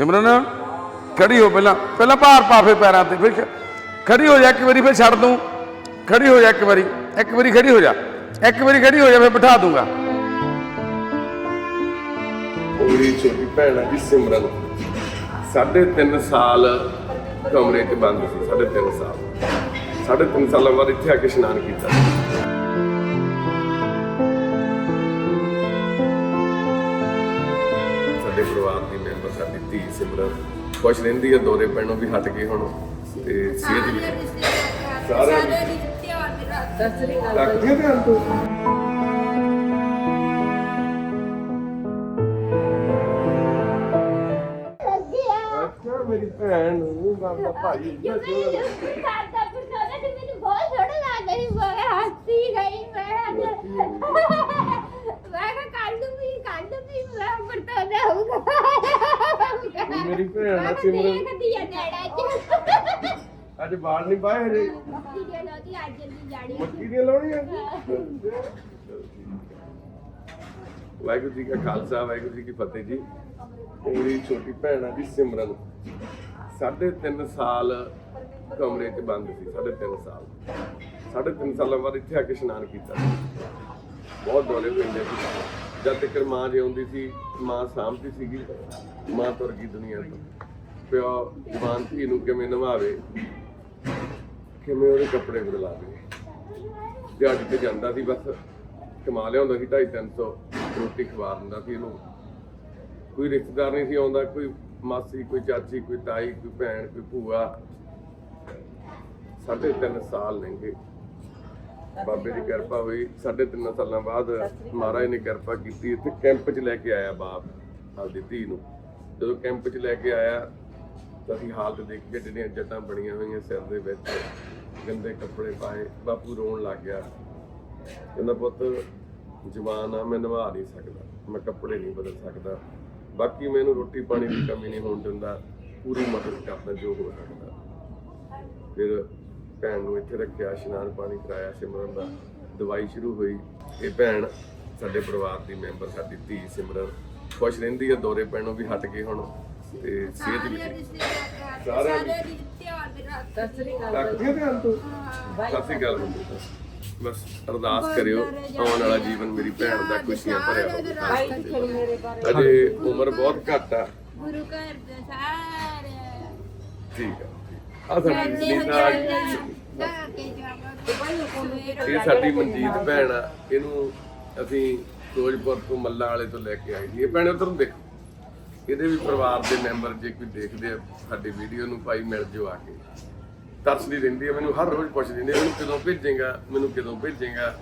ਸਿਮਰਨ, ਖੜੀ ਹੋ ਪਹਿਲਾਂ ਪਹਿਲਾਂ ਭਾਰ ਪਾ ਫੇ ਪੈਰਾਂ ਤੇ, ਫਿਰ ਖੜੀ ਹੋ ਜਾ ਇੱਕ ਵਾਰੀ, ਫਿਰ ਛੱਡ ਦੂੰ। ਖੜੀ ਹੋ ਜਾ ਇੱਕ ਵਾਰੀ ਇੱਕ ਵਾਰੀ ਖੜੀ ਹੋ ਜਾ। ਇੱਕ ਵਾਰੀ ਖੜੀ ਹੋ ਜਾ, ਫਿਰ ਬਿਠਾ ਦੂੰਗਾ। ਮੇਰੀ ਛੋਟੀ ਭੈਣ ਆ ਜੀ, ਸਿਮਰਨ। ਸਾਢੇ ਤਿੰਨ ਸਾਲ ਕਮਰੇ 'ਚ ਬੰਦ ਸੀ, ਸਾਢੇ ਤਿੰਨ ਸਾਲ। ਸਾਢੇ ਤਿੰਨ ਸਾਲਾਂ ਬਾਅਦ ਇੱਥੇ ਆ ਕੇ ਇਸ਼ਨਾਨ ਕੀਤਾ। ਖੁਸ਼ ਰਹਿੰਦੀ ਹੈ ਦੌਰੇ ਪੈਣੋਂ ਵੀ ਹਟ ਗਏ ਹੁਣ। ਤੇ ਸਿਹਤ ਵੀ ਸਾਰੇ ਸਾਰੇ ਰਿਸ਼ਤੇਦਾਰ ਮੇਰਾ ਰੱਖਦੇ ਧਿਆਨ ਤੋਂ। ਅੱਛਾ ਮੇਰੀ ਭੈਣ ਨੂੰ ਬਾਬਾ ਭਾਈ ਸਾਡਾ ਪਰਸੋਨਾ ਤੇ ਮੈਨੂੰ ਬਹੁਤ ਸੋਹਣਾ ਲੱਗਦਾ ਸੀ ਮੈਂ ਹੱਸੀ ਗਈ ਮੈਂ ਮੈਂ ਕਿਹਾ ਕੱਲ ਨੂੰ ਵੀ ਕੱਲ ਨੂੰ ਵੀ ਮੈਂ ਪਰਸੋਨਾ ਹੋਊਗਾ ਮੇਰੀ ਭੈਣ ਆ ਸਿਮਰਨ। ਅੱਜ ਬਾਲ ਨਹੀਂ ਪਾਏ ਹਜੇ। ਮੱਕੀ ਦੀਆਂ ਲਾਉਣੀਆਂ? ਵਾਹਿਗੁਰੂ ਜੀ ਕਾ ਖਾਲਸਾ ਵਾਹਿਗੁਰੂ ਜੀ ਕੀ ਫਤਿਹ ਜੀ। ਮੇਰੀ ਛੋਟੀ ਭੈਣ ਆ ਜੀ ਸਿਮਰਨ। ਸਾਢੇ ਤਿੰਨ ਸਾਲ ਕਮਰੇ 'ਚ ਬੰਦ ਸੀ ਸਾਢੇ ਤਿੰਨ ਸਾਲ। ਸਾਢੇ ਤਿੰਨ ਸਾਲਾਂ ਬਾਅਦ ਇੱਥੇ ਆ ਕੇ ਇਸ਼ਨਾਨ ਕੀਤਾ। ਬਹੁਤ ਦੌਰੇ ਪੈਂਦੇ ਸੀ ਜਦ ਤੱਕ ਮਾਂ ਜਿਉਂਦੀ ਸੀ, ਮਾਂ ਸਾਂਭਦੀ ਸੀਗੀ, ਮਾਂ ਤੁਰ ਗਈ ਦੁਨੀਆ ਤੋਂ। ਪਿਓ ਜਵਾਨ ਧੀ ਨੂੰ ਕਿਵੇਂ ਨਿਭਾਵੇ ਕਿਵੇਂ ਉਹਦੇ ਕੱਪੜੇ ਬਦਲਾਵੇ। ਦਿਹਾੜੀ ਤੇ ਜਾਂਦਾ ਸੀ ਬਸ, ਕਮਾ ਲਿਆਉਂਦਾ ਸੀ 250 ਰੋਟੀ ਖਵਾ ਦਿੰਦਾ ਸੀ ਇਹਨੂੰ ਕੋਈ ਰਿਸ਼ਤੇਦਾਰ ਨਹੀਂ ਸੀ ਆਉਂਦਾ, ਕੋਈ ਮਾਸੀ, ਕੋਈ ਚਾਚੀ, ਕੋਈ ਤਾਈ, ਕੋਈ ਭੈਣ, ਕੋਈ ਭੂਆ। ਸਾਢੇ ਤਿੰਨ ਸਾਲ ਲੰਘੇ। ਬਾਬੇ ਦੀ ਕਿਰਪਾ ਹੋਈ। ਸਾਢੇ ਤਿੰਨ ਸਾਲਾਂ ਬਾਅਦ ਮਹਾਰਾਜ ਨੇ ਕਿਰਪਾ ਕੀਤੀ। ਇੱਥੇ ਕੈਂਪ 'ਚ ਲੈ ਕੇ ਆਇਆ ਬਾਪ, ਆਪਦੀ ਧੀ ਨੂੰ। ਜਦੋਂ ਕੈਂਪ 'ਚ ਲੈ ਕੇ ਆਇਆ, ਤਾਂ ਅਸੀਂ ਹਾਲਤ ਦੇਖ ਕੇ ਜਿਹੜੀਆਂ ਜੱਟਾਂ ਬਣੀਆਂ ਹੋਈਆਂ ਸਿਰ ਦੇ ਵਿੱਚ, ਗੰਦੇ ਕੱਪੜੇ ਪਾਏ, ਬਾਪੂ ਰੋਣ ਲੱਗ ਗਿਆ। ਕਹਿੰਦਾ, ਪੁੱਤ, ਜਵਾਨ ਆ, ਮੈਂ ਨਿਭਾ ਨਹੀਂ ਸਕਦਾ। ਮੈਂ ਕੱਪੜੇ ਨਹੀਂ ਬਦਲ ਸਕਦਾ। ਬਾਕੀ ਮੈਨੂੰ ਰੋਟੀ ਪਾਣੀ ਦੀ ਕਮੀ ਨਹੀਂ ਹੋਣ ਦਿੰਦਾ। ਪੂਰੀ ਮਦਦ ਕਰਦਾ ਜੋ ਹੋ ਸਕਦਾ। ਫਿਰ ਭੈਣ ਨੂੰ ਇੱਥੇ ਰੱਖਿਆ ਇਸ਼ਨਾਨ ਪਾਣੀ ਕਰਾਇਆ ਸਿਮਰਨ ਦਾ ਦਵਾਈ ਸ਼ੁਰੂ ਹੋਈ। ਇਹ ਭੈਣ ਸਾਡੇ ਪਰਿਵਾਰ ਦੀ ਮੈਂਬਰ ਸਾਡੀ ਧੀ ਸਿਮਰਨ ਖੁਸ਼ ਰਹਿੰਦੀ ਹੈ ਦੌਰੇ ਪੈਣੋਂ ਵੀ ਹਟ ਗਏ ਹੁਣ। ਤੇ ਸਿਹਤ ਵੀ ਸਾਰੇ ਰੱਖਦੀਆਂ ਧਿਆਨ ਤੋਂ। ਸਤਿ ਸ਼੍ਰੀ ਅਕਾਲ। ਬਸ ਅਰਦਾਸ ਕਰਿਓ ਆਉਣ ਵਾਲਾ ਜੀਵਨ ਮੇਰੀ ਭੈਣ ਦਾ ਖੁਸ਼ੀਆਂ ਭਰਿਆ ਹੋਵੇ ਅਜੇ ਉਮਰ ਬਹੁਤ ਘੱਟ ਆ। ਗੁਰੂ ਘਰ ਦੇ ਸਾਰੇ। ਠੀਕ ਆ। ਆ ਸਾਡੀ ਸੁਨੀਤਾ ਇਹ ਸਾਡੀ ਮਨਜੀਤ ਭੈਣ ਆ ਇਹਨੂੰ ਅਸੀਂ ਫਿਰੋਜ਼ਪੁਰ ਤੋਂ ਮੱਲਾ ਵਾਲੇ ਤੋਂ ਲੈ ਕੇ ਆਏ ਸੀ ਇਹ ਭੈਣ ਉਧਰ ਨੂੰ ਦੇਖੋ ਇਹਦੇ ਵੀ ਪਰਿਵਾਰ ਦੇ ਮੈਂਬਰ ਜੇ ਕੋਈ ਦੇਖਦੇ ਆ ਸਾਡੀ ਵੀਡੀਓ ਨੂੰ ਭਾਈ ਮਿਲ ਜਿਓ ਆ ਕੇ। ਤਰਸਦੀ ਰਹਿੰਦੀ ਹੈ ਮੈਨੂੰ ਹਰ ਰੋਜ਼ ਪੁੱਛਦੀ ਨੇ ਮੈਨੂੰ ਕਦੋਂ ਭੇਜੇਗਾ ਮੈਨੂੰ ਕਦੋਂ ਭੇਜੇਗਾ।